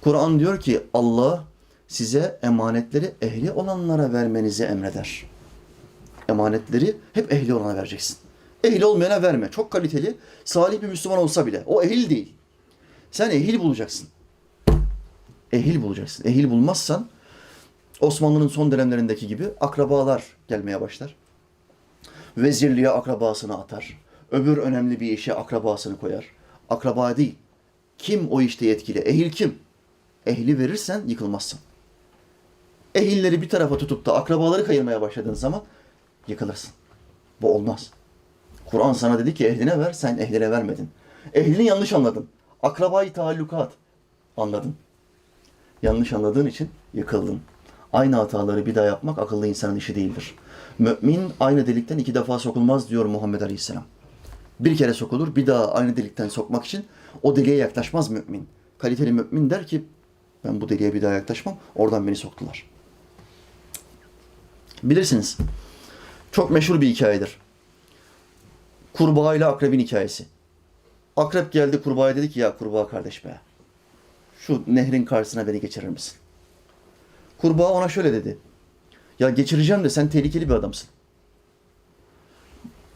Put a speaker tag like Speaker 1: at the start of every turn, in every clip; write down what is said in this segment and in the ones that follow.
Speaker 1: Kur'an diyor ki Allah size emanetleri ehli olanlara vermenizi emreder. Emanetleri hep ehli olana vereceksin. Ehli olmayana verme. Çok kaliteli, salih bir Müslüman olsa bile. O ehil değil. Sen ehil bulacaksın. Ehil bulacaksın. Ehil bulmazsan Osmanlı'nın son dönemlerindeki gibi akrabalar gelmeye başlar. Vezirliğe akrabasını atar. Öbür önemli bir işe akrabasını koyar. Akraba değil. Kim o işte yetkili? Ehil kim? Ehli verirsen yıkılmazsın. Ehilleri bir tarafa tutup da akrabaları kayırmaya başladığın zaman yıkılırsın. Bu olmaz. Kur'an sana dedi ki ehline ver, sen ehline vermedin. Ehlini yanlış anladın. Akrabayı taallukat anladın. Yanlış anladığın için yıkıldın. Aynı hataları bir daha yapmak akıllı insanın işi değildir. Mümin aynı delikten iki defa sokulmaz diyor Muhammed Aleyhisselam. Bir kere sokulur, bir daha aynı delikten sokmak için o deliğe yaklaşmaz mümin. Kaliteli mümin der ki ben bu deliğe bir daha yaklaşmam, oradan beni soktular. Bilirsiniz, çok meşhur bir hikayedir. Kurbağa ile akrebin hikayesi. Akrep geldi kurbağaya dedi ki ya kurbağa kardeş be. Şu nehrin karşısına beni geçirir misin? Kurbağa ona şöyle dedi. Ya geçireceğim de sen tehlikeli bir adamsın.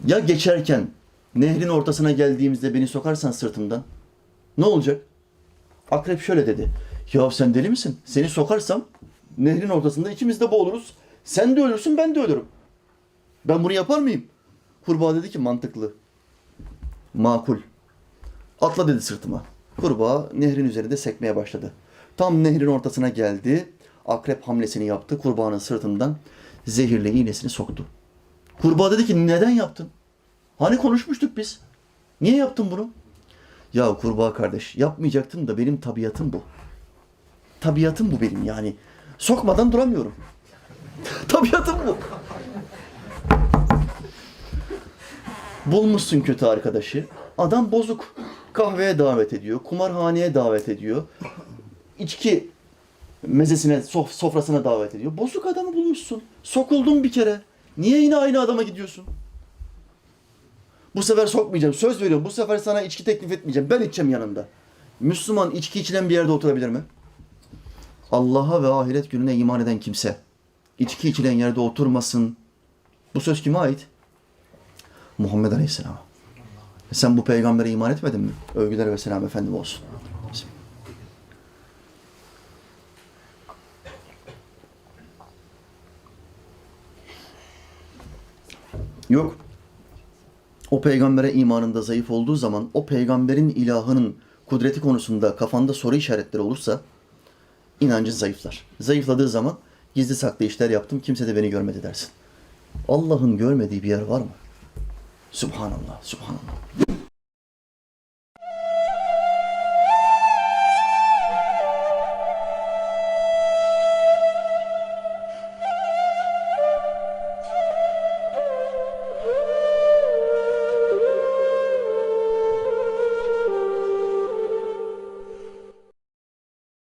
Speaker 1: Ya geçerken nehrin ortasına geldiğimizde beni sokarsan sırtımdan ne olacak? Akrep şöyle dedi. Ya sen deli misin? Seni sokarsam nehrin ortasında ikimiz de boğuluruz. Sen de ölürsün ben de ölürüm. Ben bunu yapar mıyım? Kurbağa dedi ki mantıklı. Makul. Atla dedi sırtıma. Kurbağa nehrin üzerinde sekmeye başladı. Tam nehrin ortasına geldi. Akrep hamlesini yaptı. Kurbağanın sırtından zehirle iğnesini soktu. Kurbağa dedi ki neden yaptın? Hani konuşmuştuk biz? Niye yaptın bunu? Ya kurbağa kardeş yapmayacaktım da benim tabiatım bu. Tabiatım bu benim yani. Sokmadan duramıyorum. tabiatım bu. Bulmuşsun kötü arkadaşı. Adam bozuk. Kahveye davet ediyor. Kumarhaneye davet ediyor. İçki mezesine, sof- sofrasına davet ediyor. Bozuk adamı bulmuşsun. Sokuldun bir kere. Niye yine aynı adama gidiyorsun? Bu sefer sokmayacağım. Söz veriyorum. Bu sefer sana içki teklif etmeyeceğim. Ben içeceğim yanında. Müslüman içki içilen bir yerde oturabilir mi? Allah'a ve ahiret gününe iman eden kimse içki içilen yerde oturmasın. Bu söz kime ait? Muhammed Aleyhisselam'a. E Sen bu peygambere iman etmedin mi? Övgüler ve selam efendim olsun. Yok. O peygambere imanında zayıf olduğu zaman o peygamberin ilahının kudreti konusunda kafanda soru işaretleri olursa inancın zayıflar. Zayıfladığı zaman gizli saklı işler yaptım kimse de beni görmedi dersin. Allah'ın görmediği bir yer var mı? Subhanallah, subhanallah.